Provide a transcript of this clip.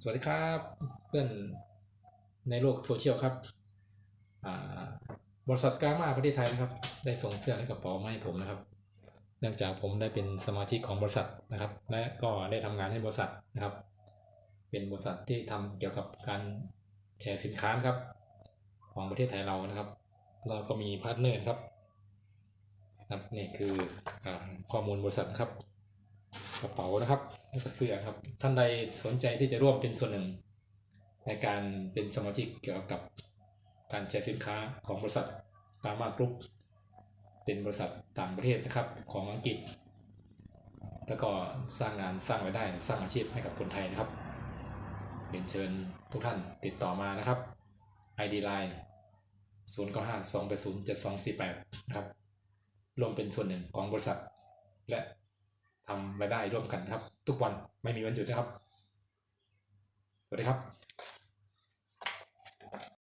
สวัสดีครับเพื่อนในโลกโซเชียลครับบริษัทกามาประเทศไทยนะครับ ได้ส่งเสื้อและกระเป๋ามาให้ผมนะครับ เนื่องจากผมได้เป็นสมาชิกของบริษัทนะครับ และก็ได้ทำงานให้บริษัทนะครับ เป็นบริษัทที่ทำเกี่ยวกับการแชร์สินค้านครับ ของประเทศไทยเรานะครับ เราก็มีพาร์ทเนอร์ครับครับนี่คืออข้อมูลบริษัทครับ กระเป๋านะครับแล้วก็เสื้อครับ ท่านใดสนใจที่จะร่วมเป็นส่วนหนึ่ง ในการเป็นสมาชิกเกี่ยวกับการแชร์สินค้าของบริษัทกามากรุ๊ปเป็นบริษัทต่างประเทศนะครับของอังกฤษ แล้วก็สร้างงานสร้างรายได้สร้างอาชีพให้กับคนไทยนะครับเรียนเชิญทุกท่านติดต่อมานะครับ ID Line 0 9 5 2 8 0 7 2 4 8 นะครับ รวมเป็นส่วนหนึ่งของบริษัท และ รายได้ร่วมกันครับ ทุกวันไม่มีวันหยุดนะครับ สวัสดีครับ